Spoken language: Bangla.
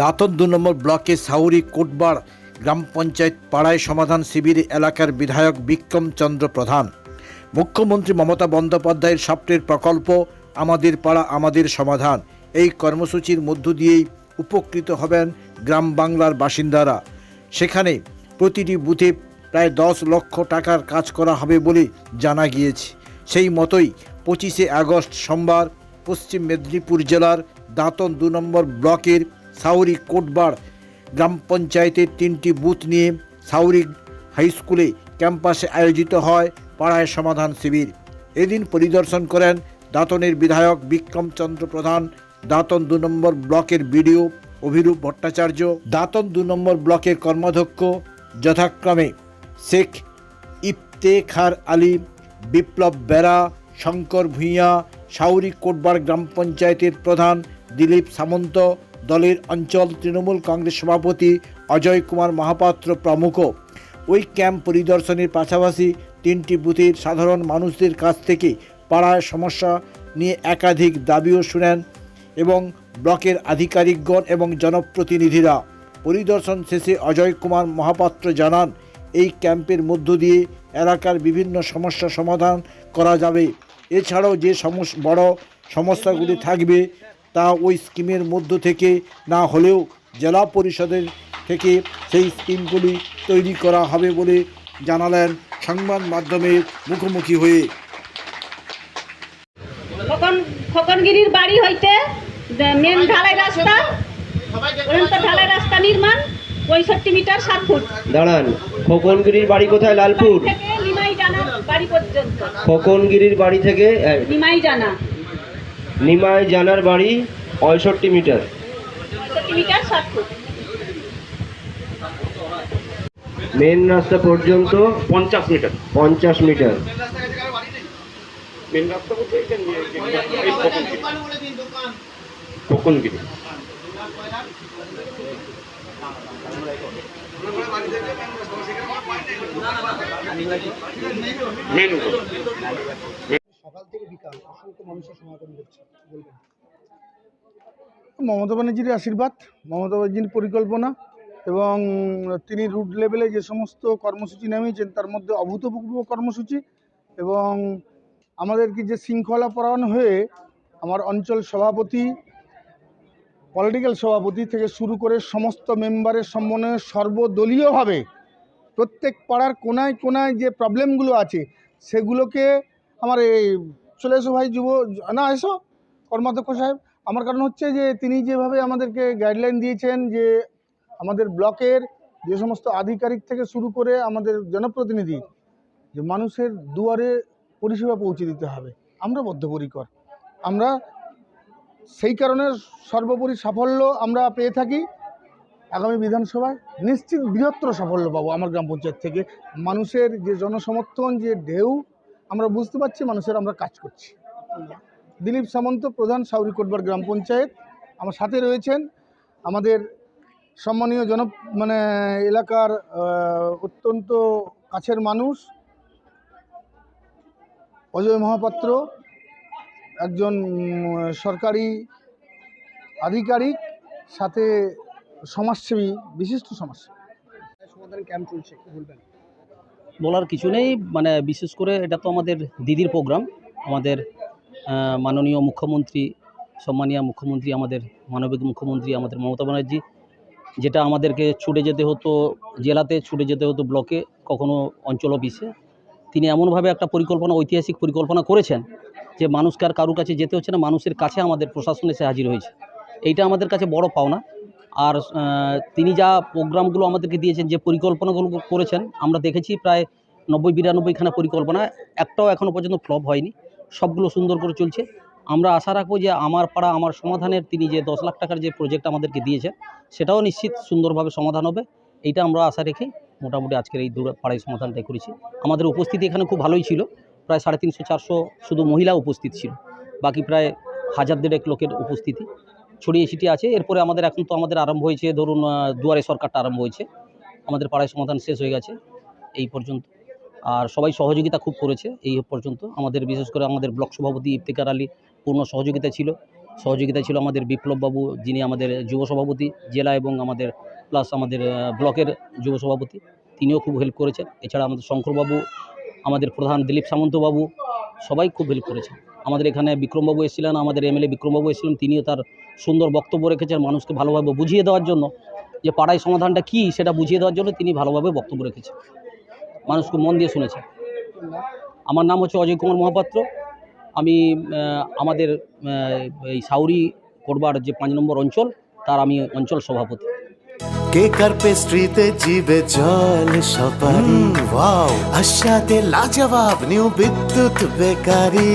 দাঁতন দু নম্বর ব্লকে সাউরি কোটবার গ্রাম পঞ্চায়েত পাড়ায় সমাধান শিবির এলাকার বিধায়ক বিক্রম চন্দ্র প্রধান। মুখ্যমন্ত্রী মমতা বন্দ্যোপাধ্যায়ের স্বপ্নের প্রকল্প, আমাদের পাড়া, আমাদের সমাধান। এই কর্মসূচির মধ্য দিয়েই উপকৃত হবেন গ্রাম বাংলার বাসিন্দারা। সেখানে প্রতিটি বুথে প্রায় দশ লক্ষ টাকার কাজ করা হবে বলে জানা গিয়েছে। সেই মতোই পঁচিশে আগস্ট সোমবার পশ্চিম মেদিনীপুর জেলার দাঁতন দু নম্বর ব্লকের সাউরি কোটবার গ্রাম পঞ্চায়েতের তিনটি বুথ নিয়ে সাউরি হাই স্কুলে ক্যাম্পাসে আয়োজিত হয় পাড়ায় সমাধান শিবির। এদিন পরিদর্শন করেন দাঁতনের বিধায়ক বিক্রম চন্দ্র প্রধান। দাঁতন দু নম্বর ব্লকের বিডিও অভিরূপ ভট্টাচার্য। দাঁতন দু নম্বর ব্লকের কর্মাধ্যক্ষ যথাক্রমে শেখ ইফতেখার আলী, বিপ্লব বেরা, শঙ্কর ভূঁইয়া, সাউরি কোটবার গ্রাম পঞ্চায়েতের প্রধান দিলীপ সামন্ত দলের অঞ্চল তৃণমূল কংগ্রেস সভাপতি অজয় কুমার মহাপাত্র প্রমুখ। ওই ক্যাম্প পরিদর্শনের পাশাপাশি তিনটি বুথের সাধারণ মানুষদের কাছ থেকে পাড়ায় সমস্যা নিয়ে একাধিক দাবিও শুনেন এবং ব্লকের আধিকারিকগণ এবং জনপ্রতিনিধিরা। পরিদর্শন শেষে অজয় কুমার মহাপাত্র জানান, এই ক্যাম্পের মধ্য দিয়ে এলাকার বিভিন্ন সমস্যা সমাধান করা যাবে। এছাড়াও যে সমস, বড় সমস্যাগুলি থাকবে তা ওই স্কিমের মধ্য থেকে না হলেও জেলা পরিষদের থেকে সেই স্কিমগুলি তৈরি করা হবে বলে জানালেন সংবাদ মাধ্যমের মুখোমুখি হয়ে। খোকন খোকনগিরির বাড়ি হইতে মেন ঢালাই রাস্তা পর্যন্ত ঢালাই রাস্তা নির্মাণ পঁয়ষট্টি মিটার সাত ফুট। দাঁড়ান খোকনগিরির বাড়ি কোথায়? লালপুর? থেকে বাড়ি খোকনগিরির বাড়ি থেকে নিমাই জানা নিমাই জানার বাড়ি পঁয়ষট্টি মিটার। মেন রাস্তা পর্যন্ত পঞ্চাশ মিটার। পঞ্চাশ মিটার। মেন রাস্তা বলতে মেন। অসংখ্য মানুষের সমাগম বলবেন? মমতা ব্যানার্জির আশীর্বাদ, মমতা ব্যানার্জির পরিকল্পনা এবং তিনি রুট লেভেলে যে সমস্ত কর্মসূচি নামিয়েছেন, তার মধ্যে অভূতপূর্ব কর্মসূচি এবং আমাদেরকে যে শৃঙ্খলা পরায়ণ হয়ে আমার অঞ্চল সভাপতি পলিটিক্যাল সভাপতি থেকে শুরু করে সমস্ত মেম্বারের সমন্বয়ে সর্বদলীয়ভাবে প্রত্যেক পাড়ার কোনায় কোনায় যে প্রবলেমগুলো আছে, সেগুলোকে আমার এই চলে এসো ভাই, যুব, না, এসো। কর্মাধ্যক্ষ সাহেব, আমার কারণ হচ্ছে যে তিনি যেভাবে আমাদেরকে গাইডলাইন দিয়েছেন যে আমাদের ব্লকের যে সমস্ত আধিকারিক থেকে শুরু করে আমাদের জনপ্রতিনিধি, যে মানুষের দুয়ারে পরিষেবা পৌঁছে দিতে হবে। আমরা বদ্ধপরিকর। আমরা সেই কারণে সর্বোপরি সাফল্য আমরা পেয়ে থাকি আগামী বিধানসভায়। নিশ্চিত বৃহত্তর সাফল্য পাবো আমার গ্রাম পঞ্চায়েত থেকে। মানুষের যে জনসমর্থন, যে ঢেউ আমরা বুঝতে পারছি মানুষের আমরা কাজ করছি। দিলীপ সামন্ত প্রধান সাউরি কোটবার গ্রাম পঞ্চায়েত। আমার সাথে রয়েছেন আমাদের সম্মানীয় জন মানে এলাকার অত্যন্ত কাছের মানুষ অজয় মহাপাত্র একজন সরকারি আধিকারিক সাথে সমাজসেবী বিশিষ্ট সমাজসেবী। সমাধান ক্যাম্প চলছে বলবেন? বলার কিছু নেই। মানে বিশেষ করে এটা তো আমাদের দিদির প্রোগ্রাম আমাদের মাননীয় মুখ্যমন্ত্রী, সম্মানীয় মুখ্যমন্ত্রী, আমাদের মানবিক মুখ্যমন্ত্রী, আমাদের মমতা ব্যানার্জি, যেটা আমাদেরকে ছুটে যেতে হতো, জেলাতে ছুটে যেতে হতো ব্লকে, কখনো অঞ্চল অফিসে। তিনি এমনভাবে একটা পরিকল্পনা, ঐতিহাসিক পরিকল্পনা করেছেন যে মানুষকে আর কারুর কাছে যেতে হচ্ছে না, মানুষের কাছে আমাদের প্রশাসন এসে হাজির হয়েছে। এইটা আমাদের কাছে বড় পাওনা। আর তিনি যা প্রোগ্রামগুলো আমাদেরকে দিয়েছেন, যে পরিকল্পনাগুলো করেছেন, আমরা দেখেছি প্রায় নব্বই বিরানব্বইখানা পরিকল্পনা, একটাও এখনও পর্যন্ত ফ্লপ হয়নি। সবগুলো সুন্দর করে চলছে। আমরা আশা রাখব যে আমার পাড়া, আমার সমাধানের তিনি যে দশ লাখ টাকার যে প্রজেক্ট আমাদেরকে দিয়েছেন, সেটাও নিশ্চিত সুন্দরভাবে সমাধান হবে। এইটা আমরা আশা রেখে মোটামুটি আজকের এই দূর পাড়ায় সমাধানটাই করেছি। আমাদের উপস্থিতি এখানে খুব ভালোই ছিল। প্রায় সাড়ে তিনশো, চারশো শুধু মহিলা উপস্থিত ছিল। বাকি প্রায় হাজার দেড়েক লোকের উপস্থিতি। ছড়িয়ে ছিটিয়ে আছে। এরপরে আমাদের এখন তো আমাদের আরম্ভ হয়েছে, ধরুন দুয়ারে সরকারটা আরম্ভ হয়েছে। আমাদের পাড়ায় সমাধান শেষ হয়ে গেছে এই পর্যন্ত। আর সবাই সহযোগিতা খুব করেছে এই পর্যন্ত। আমাদের বিশেষ করে আমাদের ব্লক সভাপতি ইফতেকার আলী পূর্ণ সহযোগিতা ছিল। সহযোগিতা ছিল আমাদের বিপ্লববাবু, যিনি আমাদের যুব সভাপতি, জেলা এবং আমাদের প্লাস আমাদের ব্লকের যুব সভাপতি, তিনিও খুব হেল্প করেছেন। এছাড়া আমাদের শঙ্করবাবু, আমাদের প্রধান দিলীপ সামন্তবাবু, সবাই খুব হেল্প করেছেন। আমাদের এখানে বিক্রমবাবু এসেছিলেন আমাদের এমএলএ বিক্রমবাবু এসেছিলেন তিনিও তার সুন্দর বক্তব্য রেখেছেন মানুষকে ভালোভাবে বুঝিয়ে দেওয়ার জন্য। যে পাড়ায় সমাধানটা কী সেটা বুঝিয়ে দেওয়ার জন্য তিনি ভালোভাবে বক্তব্য রেখেছেন। মানুষকে মন দিয়ে শুনেছেন। আমার নাম হচ্ছে অজয় কুমার মহাপাত্র। আমি আমাদের এই সাউরি কোটবার যে পাঁচ নম্বর অঞ্চল তার আমি অঞ্চল সভাপতি। কেক আর পেস্ট্রিতে জিবে জল সপারি ওয়াও। আশাতে লাজবাব নিউ বিদ্যুৎ বেকারি।